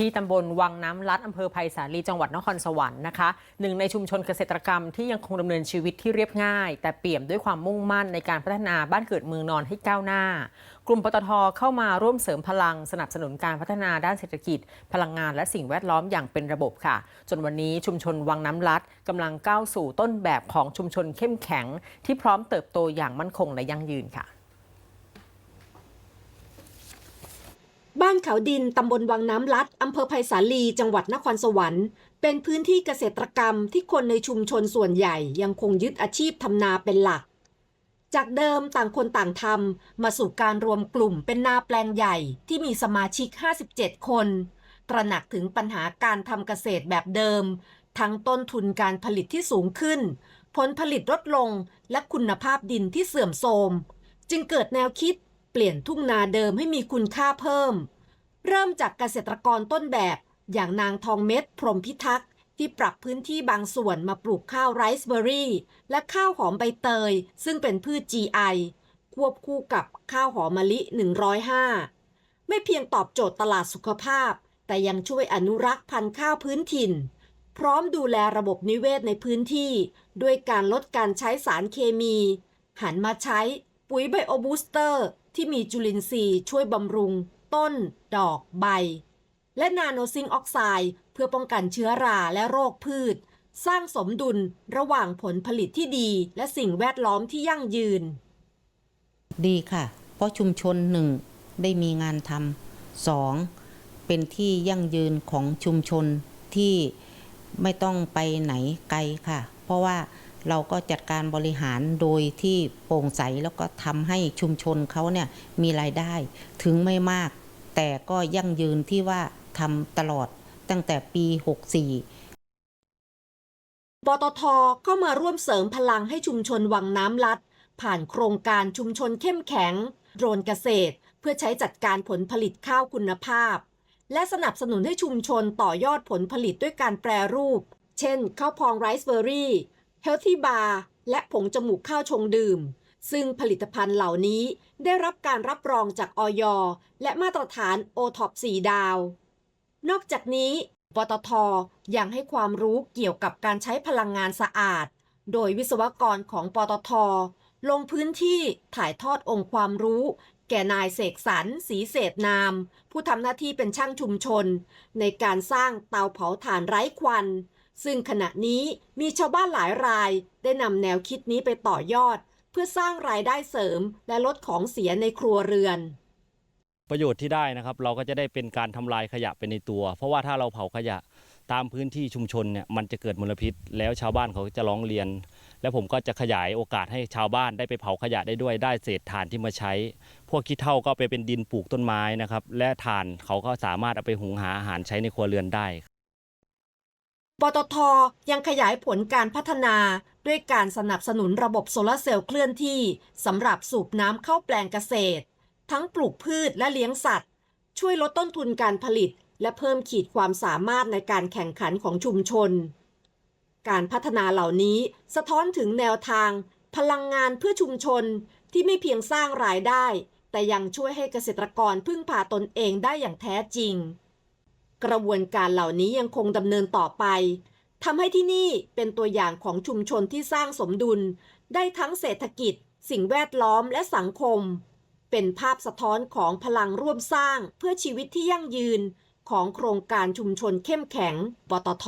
ที่ตำบลวังน้ำลัดอำเภอไผ่สาลีจังหวัดนครสวรรค์นะคะหนึ่งในชุมชนเกษตรกรรมที่ยังคงดำเนินชีวิตที่เรียบง่าย แต่เปี่ยมด้วยความมุ่งมั่นในการพัฒนาบ้านเกิดเมืองนอนให้ก้าวหน้า กลุ่มปตทเข้ามาร่วมเสริมพลังสนับสนุนการพัฒนาด้านเศรษฐกิจ พลังงานและสิ่งแวดล้อมอย่างเป็นระบบค่ะ จนวันนี้ชุมชนวังน้ำลัดกำลังก้าวสู่ต้นแบบของชุมชนเข้มแข็ง ที่พร้อมเติบโตอย่างมั่นคงและยั่งยืนค่ะ บ้านเขาดินตำบลวังน้ำลัดอำเภอไผ่สาลี จังหวัดนครสวรรค์ เป็นพื้นที่เกษตรกรรมที่คนในชุมชนส่วนใหญ่ยังคงยึดอาชีพทำนาเป็นหลัก จากเดิมต่างคนต่างทำมาสู่การรวมกลุ่มเป็นนาแปลงใหญ่ที่มีสมาชิก 57 คน ตระหนักถึงปัญหาการทำเกษตรแบบเดิม ทั้งต้นทุนการผลิตที่สูงขึ้น ผลผลิตลดลงและคุณภาพดินที่เสื่อมโทรม จึงเกิดแนวคิดเปลี่ยนทุ่งนาเดิมให้มีคุณค่าเพิ่ม เริ่มจากเกษตรกรต้นแบบ อย่างนางทองเม็ดพรหมพิทักษ์ที่ปรับพื้นที่บางส่วนมาปลูกข้าวไรซ์เบอร์รี่ และข้าวหอมใบเตย ซึ่งเป็นพืช GI ควบคู่กับข้าวหอมมะลิ 105 ไม่เพียงตอบโจทย์ตลาดสุขภาพ แต่ยังช่วยอนุรักษ์พันธุ์ข้าวพื้นถิ่น พร้อมดูแลระบบนิเวศในพื้นที่ ด้วยการลดการใช้สารเคมี หันมาใช้ปุ๋ยไบโอบูสเตอร์ ที่มีจุลินทรีย์ช่วยบำรุง ต้น ดอกใบ และนาโนซิงออกไซด์เพื่อป้องกันเชื้อราและโรคพืช สร้างสมดุลระหว่างผลผลิตที่ดี และสิ่งแวดล้อมที่ยั่งยืน ดีค่ะ เพราะชุมชนหนึ่งได้มีงานทำสองเป็นที่ยั่งยืนของชุมชนที่ไม่ต้องไปไหนไกลค่ะ เพราะว่าเราก็จัดการบริหารโดยที่โปร่งใสแล้วก็ทำให้ชุมชนเขาเนี่ยมีรายได้ถึงไม่มาก แต่ก็ยั่งยืนที่ว่าทำตลอดตั้งแต่ปี 64 ปตทเข้ามาร่วมเสริมพลังให้ชุมชนวังน้ำลัด ผ่านโครงการชุมชนเข้มแข็ง โดรนเกษตร เพื่อใช้จัดการผลผลิตข้าวคุณภาพ และสนับสนุนให้ชุมชนต่อยอดผลผลิตด้วยการแปรรูป เช่นข้าวพองไรซ์เบอร์รี่เฮลที่บาร์และผงจมูกข้าวชงดื่ม ซึ่งผลิตภัณฑ์เหล่านี้ได้รับการรับรองจากออยและมาตรฐาน o t o p 4ดาว นอกจากนี้ปตทยังให้ความรู้เกี่ยวกับการใช้พลังงานสะอาด โดยวิศวกรของปตท ลงพื้นที่ถ่ายทอดองค์ความรู้ แก่นายเสกสรรศรีเศษนาม ผู้ทำหน้าที่เป็นช่างชุมชน ในการสร้างเตาเผาถ่านไร้ควัน ซึ่งขณะนี้มีชาวบ้านหลายรายได้นำแนวคิดนี้ไปต่อยอด พื่อสร้างรายได้เสริม และลดของเสียในครัวเรือน ประโยชน์ที่ได้นะครับ เราก็จะได้เป็นการทำลายขยะไปในตัว เพราะว่าถ้าเราเผาขยะตามพื้นที่ชุมชนเนี่ยมันจะเกิดมลพิษ แล้วชาวบ้านเขาจะร้องเรียน แล้วผมก็จะขยายโอกาสให้ชาวบ้านได้ไปเผาขยะได้ด้วยได้เศษถ่านที่มาใช้ พวกขี้เถ้าก็ไปเป็นดินปลูกต้นไม้นะครับ และถ่านเขาก็สามารถเอาไปหุงหาอาหารใช้ในครัวเรือนได้ ปตทยังขยายผลการพัฒนาด้วยการสนับสนุนระบบโซลาร์เซลล์เคลื่อนที่สำหรับสูบน้ำเข้าแปลงเกษตร ทั้งปลูกพืชและเลี้ยงสัตว์ ช่วยลดต้นทุนการผลิต และเพิ่มขีดความสามารถในการแข่งขันของชุมชน การพัฒนาเหล่านี้สะท้อนถึงแนวทาง พลังงานเพื่อชุมชนที่ไม่เพียงสร้างรายได้ แต่ยังช่วยให้เกษตรกรพึ่งพาตนเองได้อย่างแท้จริง กระบวนการเหล่านี้ยังคงดำเนินต่อไปทำให้ที่นี่เป็นตัวอย่างของชุมชนที่สร้างสมดุล ได้ทั้งเศรษฐกิจ สิ่งแวดล้อมและสังคม เป็นภาพสะท้อนของพลังร่วมสร้างเพื่อชีวิตที่ยั่งยืนของโครงการชุมชนเข้มแข็งปตท